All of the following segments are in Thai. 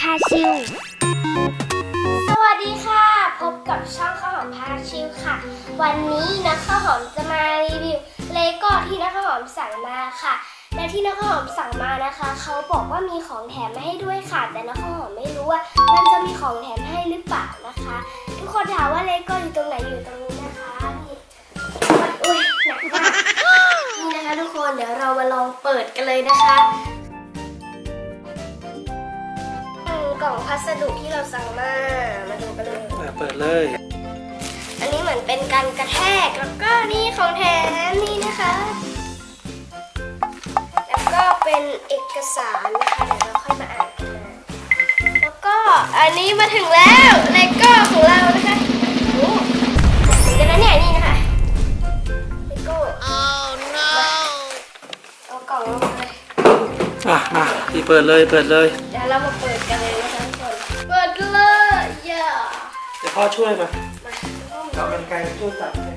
พาชิว สวัสดีค่ะ พบกับช่องข้าวหอมพาชิวค่ะ วันนี้นะข้าวหอมจะมารีวิวเลโก้ที่นะข้าวหอมสั่งมาค่ะ และที่นะข้าวหอมสั่งมานะคะ เขาบอกว่ามีของแถมมาให้ด้วยค่ะ แต่นะข้าวหอมไม่รู้ว่า มันจะมีของแถมให้หรือเปล่านะคะ ทุกคนถามว่าเลโก้อยู่ตรงไหนอยู่ตรงนี้นะคะนี่อุ้ยหนักมากนี่นะคะทุกคนเดี๋ยวเรามาลองเปิดกันเลยนะคะ กล่องพัสดุที่เราสั่งมา มาดูกันเลย อะเปิดเลย อันนี้เหมือนเป็นการกระแทก แล้วก็นี่ของแถมนี่นะคะ แล้วก็เป็นเอกสารนะคะเดี๋ยวเราค่อยมาอ่านกันนะแล้วก็อันนี้มาถึงแล้วเลโก้ของเรานะคะโอ้เหมือนกันนะเนี่ยนี่นะคะเลโก้ oh no เอากล่องลงมาเลยอะมาพี่เปิดเลย เปิดเลยเดี๋ยวเรามาเปิดกันเลยนะคะทุกคน เปิดกันเลยอย่าเดี๋ยวพ่อช่วยมามาเอากันไกลช่วยตัดให้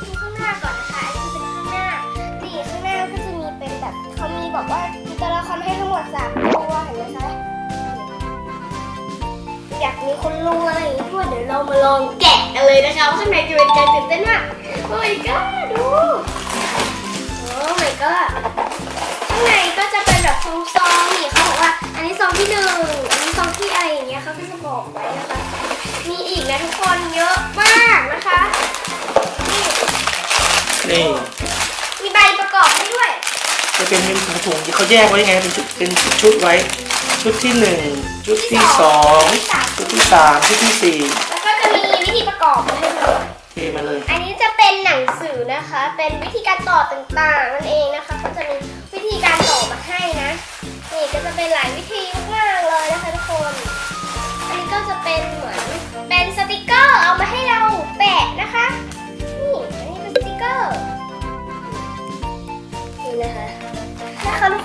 ดูข้างหน้าก่อนนะคะอันนี้เป็นข้างหน้า นี่ข้างหน้าก็จะมีเป็นแบบเขามีบอกว่ามีตัวละครให้ทั้งหมดสามตัวเห็นไหมคะ อยากมีคนลุงอะไรอย่างนี้ด้วยเดี๋ยวเรามาลองแกะกันเลยนะคะว่าข้างในจะเป็นการตื่นเต้นมากโอ้ my god ดูโอ้ my god ข้างในก็จะเป็นแบบซองซองๆนี่เขาบอกว่า อันนี้ซองที่หนึ่งอันนี้ซองที่อะไรอย่างเงี้ยเขาก็จะบอกไว้นะคะมีอีกนะทุกคนเยอะมากนะคะนี่นี่มีใบประกอบให้ด้วย จะเป็นเป็นถุงถุงที่เขาแยกไว้ไงเป็นชุดเป็นชุดไว้ ชุดที่หนึ่งชุดที่สองชุดที่สามชุดที่สี่แล้วก็จะมีวิธีประกอบมาให้ด้วยเทมาเลย อันนี้จะเป็นหนังสือนะคะ เป็นวิธีการต่อต่างๆนั่นเองนะคะ ก็จะมีวิธีการต่อมาให้นะ นี่ก็จะเป็นหลายวิธีมากๆเลย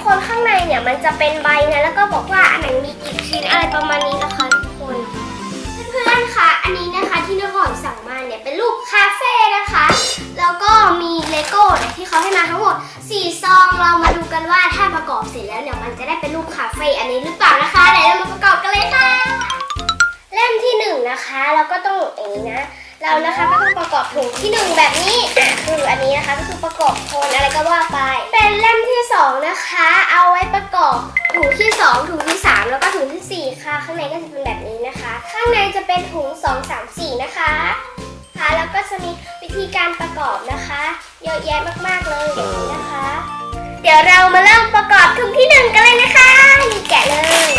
คนข้างในเนี่ยมันจะเป็นใบนะแล้วก็บอกว่าอันไหนมีกี่ชิ้นอะไรประมาณนี้นะคะทุกคน เพื่อนๆคะอันนี้นะคะที่นครสั่งมาเนี่ยเป็นรูปคาเฟ่นะคะ แล้วก็มีเลโก้เนี่ยที่เขาให้มาทั้งหมด4ซองเรามาดูกันว่าถ้าประกอบเสร็จแล้วเนี่ยมันจะได้เป็นรูปคาเฟ่อันนี้หรือเปล่านะคะเดี๋ยวเรามาประกอบกันเลยค่ะ เล่มที่หนึ่งนะคะเราก็ต้องอย่างนี้นะ เรานะคะก็ต้องประกอบถุงที่หนึ่งแบบนี้คืออันนี้นะคะก็คือประกอบโคนอะไรก็ว่าไป เป็นเล่มที่สองนะคะ เอาไว้ประกอบถุงที่สองถุงที่สามแล้วก็ถุงที่สี่ค่ะ ข้างในก็จะเป็นแบบนี้นะคะ ข้างในจะเป็นถุงสองสามสี่นะคะค่ะแล้วก็จะมีวิธีการประกอบนะคะ เยอะแยะมากๆเลยแบบนี้นะคะ เดี๋ยวเรามาเริ่มประกอบถุงที่หนึ่งกันเลยนะคะนี่แกะเลย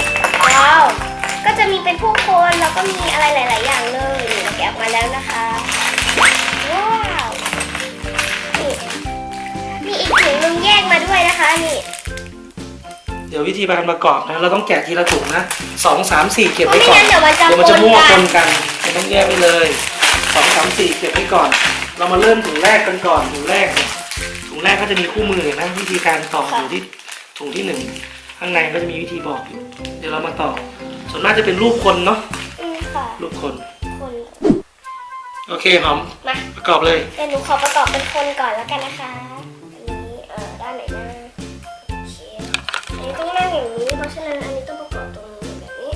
ว้าว ก็จะมีเป็นผู้คนแล้วก็มีอะไรหลาย ๆ อย่างเลยนี่เราแกะออกมาแล้วนะคะว้าวนี่มีอีกถุงนึงแยกมาด้วยนะคะนี่เดี๋ยววิธีการประกอบนะเราต้องแกะทีละถุงนะสองสามสี่เก็บเพราะไว้ไม่ก่อนงั้นเดี๋ยวมันจะเดี๋ยวมันจะปมั่วนกัปนนกันเราต้องแยกไว้เลยสองสามสี่เก็บไว้ก่อน เรามาเริ่มถุงแรกกันก่อนถุงแรกเนี่ยถุงแรกก็จะมีคู่มือนะวิธีการต่ออยู่ที่ถุงที่หนึ่งข้างในก็จะมีวิธีบอกอยู่ เดี๋ยวเรามาต่อ ส่วนมากจะเป็นรูปคนเนาะอืมค่ะรูปคน คนโอเคหอมมาประกอบเลย เดี๋ยวหนูขอประกอบเป็นคนก่อนแล้วกันนะคะ อันนี้เอ่อด้านไหนนะโอเคอันนี้ต้องนั่งอย่างนี้ เพราะฉะนั้นอันนี้ต้องประกอบตรงนี้แบบนี้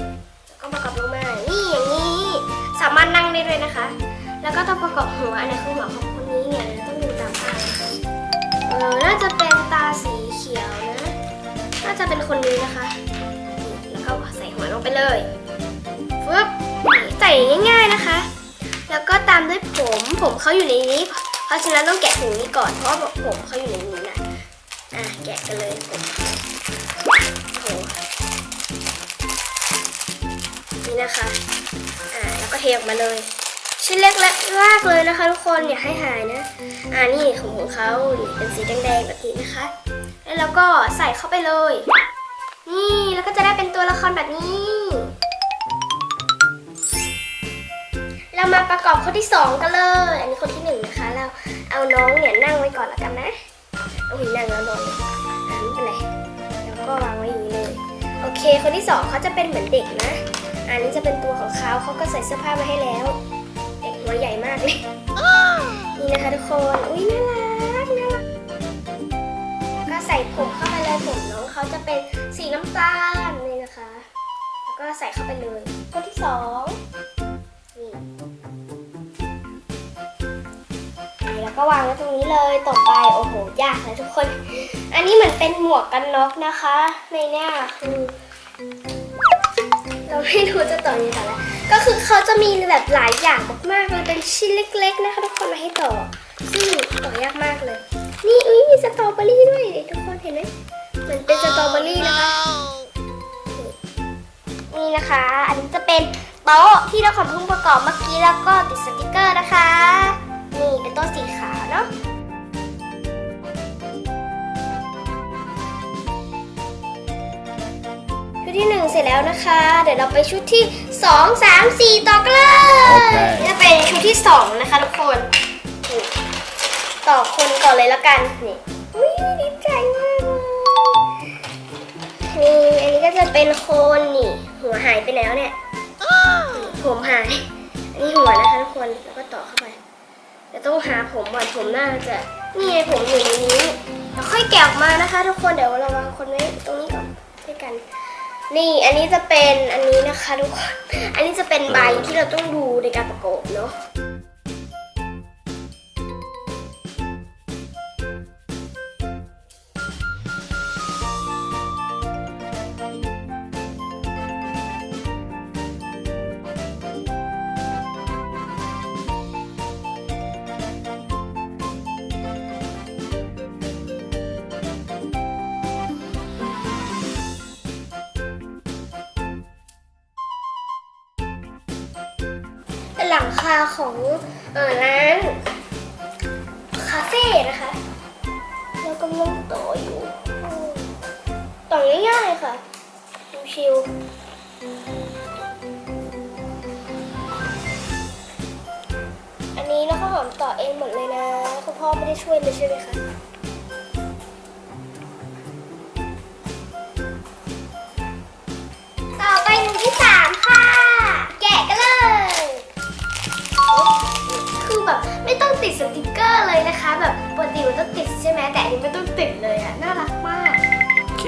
แล้วก็ประกอบลงมา นี่อย่างนี้ สามารถนั่งได้เลยนะคะ แล้วก็ต้องประกอบหัวอันไหนคือหัวของคนนี้เนี่ยเราต้องดูตามภาพนะคะเออน่าจะเป็นตาสีเขียวนะ น่าจะเป็นคนนี้นะคะ เลยฟึบใส่ง่ายๆนะคะ แล้วก็ตามด้วยผม ผมเขาอยู่ในนี้ เพราะฉะนั้นต้องแกะถุงนี้ก่อน เพราะว่าผมเขาอยู่ในนี้นะ อะ แกะกันเลยผมโอ้โหนี่นะคะ อ่า แล้วก็เทออกมาเลย ชิ้นเล็กๆมากเลยนะคะทุกคน อย่าให้หายนะ อ่า นี่ของของเขาเป็นสีแดงๆแบบนี้นะคะ แล้วเราก็ใส่เข้าไปเลย นี่แล้วก็จะได้เป็นตัวละครแบบนี้ เรามาประกอบคนที่สองกันเลย อันนี้คนที่หนึ่งนะคะ เราเอาน้องเนี่ยนั่งไว้ก่อนละกันนะเอาหินนั่งแล้วนอนไม่เป็นไรแล้วก็วางไว้อย่างนี้เลยโอเค คนที่สองเขาจะเป็นเหมือนเด็กนะ อันนี้จะเป็นตัวของเขาเขาก็ใส่เสื้อผ้ามาให้แล้ว เด็กหัวใหญ่มากเลยนี่นะคะทุกคนอุ้ยน่ารัก ส่ผมเข้าไปเลยผมน้องเขาจะเป็นสีน้ำตาลนี่นะคะ แล้วก็ใส่เข้าไปเลยคนที่สองนี่แล้วก็วางไว้ตรงนี้เลยต่อไปโอ้โหยากเลยทุกคน อันนี้เหมือนเป็นหมวกกันน็อกนะคะ ในเนี้ยคือเราไม่รู้จะต่อยังไงแล้วก็คือเขาจะมีแบบหลายอย่างมากๆเลยเป็นชิ้นเล็ก ๆ นะคะ ทุกคนมาให้ต่อซึ่งต่อยากมากเลย นี่อุ้ยมีสตรอเบอรี่ด้วยทุกคนเห็นไหมเหมือนเป็นสตรอเบอรี่นะคะนี่นะคะ อันนี้จะเป็นโต๊ะที่เราขอเพิ่งประกอบเมื่อกี้แล้วก็ติดสติกเกอร์นะคะ นี่เป็นโต๊ะสีขาวเนาะชุดที่หนึ่งเสร็จแล้วนะคะ เดี๋ยวเราไปชุดที่สองสามสี่ต่อกันเลยโอเคนี่จะเป็นชุดที่สองนะคะทุกคนนี่ ต่อคนก่อนเลยแล้วกัน นี่อุ้ยดีใจมากเลยนี่อันนี้ก็จะเป็นโคนนี่ หัวหายไปแล้วเนี่ยผมหาย อันนี้หัวนะคะทุกคน แล้วก็ต่อเข้าไปแต่ต้องหาผมก่อนผมน่าจะนี่ไงผมอยู่ในนี้แล้วค่อยแกะออกมานะคะ ทุกคน เดี๋ยวเราวางคนไว้ตรงนี้ก่อนด้วยกัน นี่อันนี้จะเป็นอันนี้นะคะทุกคน อันนี้จะเป็นใบที่เราต้องดูในการประกอบเนาะ คาของเออร้านคาเฟ่นะคะเรากำลังต่ออยู่ต่อง่ายๆค่ะชิวๆอันนี้นะคะหอมต่อเองหมดเลยนะคุณพ่อไม่ได้ช่วยเลยใช่ไหมคะต่อไปหนึ่งที่สาม ไม่ต้องติดสติกเกอร์เลยนะคะ แบบปกติมันต้องติดใช่ไหมแต่อันนี้ไม่ต้องติดเลยอะน่ารักมากโอเค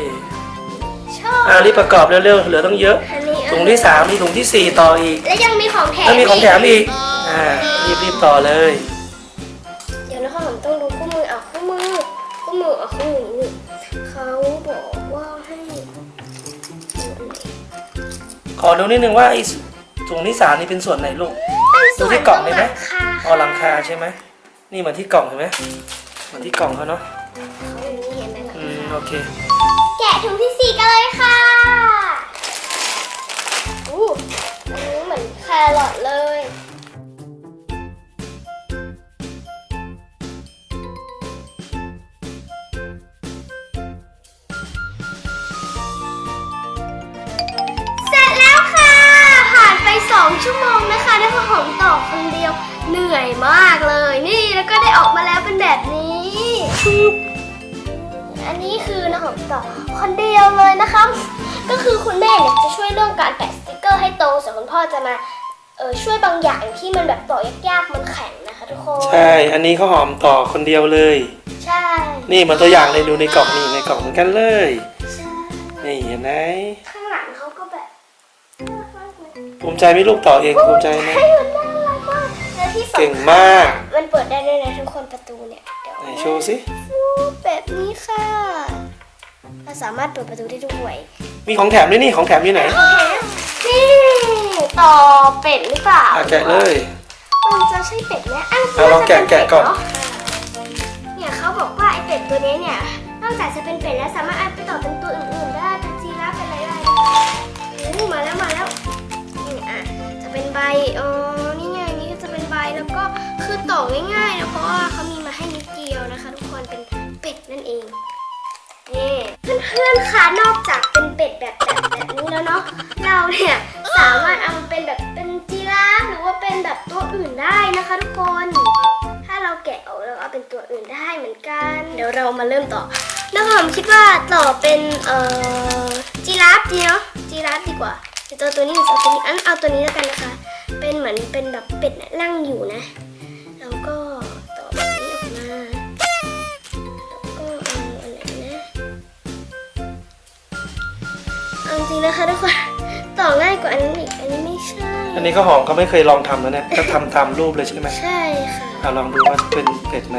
ชอบอ่ารีบประกอบเร็วๆเหลือต้องเยอะ อันนี้ถุงที่สามมีถุงที่สี่ต่ออีกและยังมีของแถมแล้วมีของแถมอีกอ่ารีบๆต่อเลยเดี๋ยวนะคะผมต้องดูคู่มืออะคู่มือคู่มืออะคู่มือนี่เขาบอกว่าให้ขอดูนิดนึงว่าไอ้ถุงที่สามนี่เป็นส่วนไหนลูก เป็นส่วนดูที่กล่องได้ไหมหลังคาอ๋อหลังคาใช่ไหมนี่เหมือนที่กล่องเห็นไหมเหมือนที่กล่องเขาเนาะเขาอย่างนี้เห็นไหมหลังอืมคาโอเคแกะถุงที่สี่กันเลยค่ะอู้อันนี้เหมือนแครอทเลย 2 ชั่วโมงนะคะได้ข้าวหอมต่อคนเดียวเหนื่อยมากเลย นี่แล้วก็ได้ออกมาแล้วเป็นแบบนี้ อันนี้คือน้ำหอมต่อคนเดียวเลยนะคะ ก็คือคุณแม่เนี่ยจะช่วยเรื่องการแปะสติกเกอร์ให้ตรงส่วนคุณพ่อจะมาเออช่วยบางอย่างที่มันแบบต่อยากๆมันแข็งนะคะทุกคนใช่ อันนี้เขาหอมต่อคนเดียวเลย ใช่นี่เหมันตัวอย่างเลยดูในกล่องนี่ในกล่องเหมือนกันเลย ใช่นี่เห็นไหม ภูมิใจไหมลูกต่อเองภูมิใจไหมให้มันน่ารักมากและที่สำคัญเก่งมาก มันเปิดได้ด้วยนะทุกคนประตูเนี่ยเดี๋ยวไหนโชว์สิแบบนี้ค่ะ เราสามารถเปิดประตูได้ด้วยมีของแถมด้วยนี่ของแถมอยู่ไหนนี่ต่อเป็ดหรือเปล่าอะแกะเลยมันจะใช่เป็ดไหมอ้าวอะลองแกะแกะก่อนเนี่ยเขาบอกว่าไอเป็ดตัวนี้เนี่ยนอกจากจะเป็นเป็ดแล้วสามารถเอาไปต่อเป็นตัวอื่นๆได้เป็นจีราฟเป็นอะไรได้อู้มาแล้วมาแล้วนี่อะจะเป็น ใบอ๋อนี่ไงนี่ก็จะเป็นใบแล้วก็คือต่อง่ายๆนะเพราะว่าเขามีมาให้นิดเดียวนะคะ ทุกคนเป็นเป็ดนั่นเองนี่เพื่อนๆคะนอกจากเป็นเป็ดแบบแบบแบบนี้แล้วเนาะเราเนี่ยสามารถเอามาเป็นแบบเป็นจีราฟหรือว่าเป็นแบบตัวอื่นได้นะคะทุกคน ถ้าเราแกะออกแล้วเอาเป็นตัวอื่นได้เหมือนกัน เดี๋ยวเรามาเริ่มต่อน้องหอมคิดว่าต่อเป็นเอ่อจีราฟดีเนาะจีราฟดีกว่า เดี๋ยวตัวนี้จะเอาตัวนี้อันเอาตัวนี้แล้วกันนะคะ เป็นเหมือนเป็นแบบเป็ดนั่งอยู่นะ แล้วก็ต่อแบบนี้ออกมา แล้วก็เอาอะไรนะเอาจริงนะคะทุกคน ต่อง่ายกว่าอันนี้อันนี้ไม่ใช่ อันนี้ก็หอมก็ไม่เคยลองทำแล้วเนี่ยก็ทำตามรูปเลยใช่ไหมใช่ค่ะเอาลองดูว่าเป็นเป็ดไหม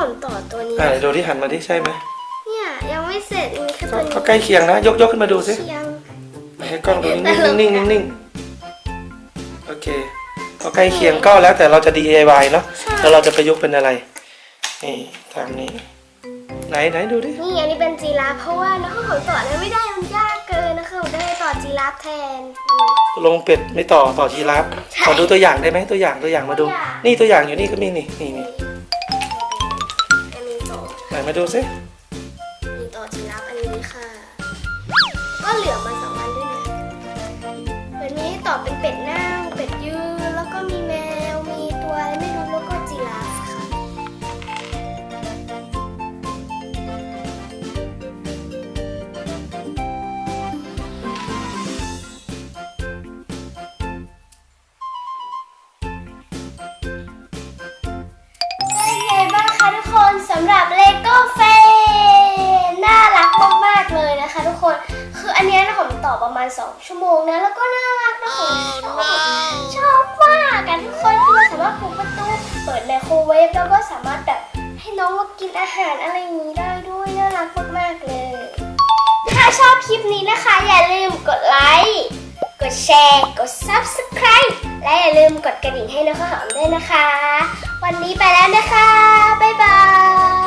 อันนี้น้องหอมต่อตัวนี้ อ่าเดี๋ยวดูที่หันมาที่ใช่ไหมเนี่ยยังไม่เสร็จมีแค่ก็ตัวนี้ก็ใกล้เคียงนะ ยกยกขึ้นมาดูสิเคียง ให้กล้องดูนิ่งๆนิ่งๆนิ่งๆโอเค ก็ใกล้เคียงก็แล้วแต่เราจะ DIY เนาะแล้วเราจะประยุกต์เป็นอะไร นี่ตามนี้ ไหนไหนดูดิ นี่อันนี้เป็นจีราฟเพราะว่าน้องหอมต่อแล้วไม่ได้มันยากเกินนะคะหนูได้ต่อจีราฟแทน ลงเป็ดไม่ต่อต่อชีราฟขอดูตัวอย่างได้ไหมตัวอย่างตัวอย่างมาดูตัวอย่างนี่ตัวอย่างอยู่นี่ก็มีนี่นี่นี่อันนี้ ต่อไห 2ชั่วโมงนะแล้วก็น่ารักนะผมชอบชอบมากกันทุกคนคือเราสามารถปลุกประตูเปิดไมโครเวฟแล้วก็สามารถแบบให้น้องมากินอาหารอะไรอย่างนี้ได้ด้วยน่ารักมากๆเลย ถ้าชอบคลิปนี้นะคะ อย่าลืมกดไลค์กดแชร์ กด subscribe และอย่าลืมกดกระดิ่งให้น้องข้าวหอมด้วยนะคะ วันนี้ไปแล้วนะคะ บ๊ายบาย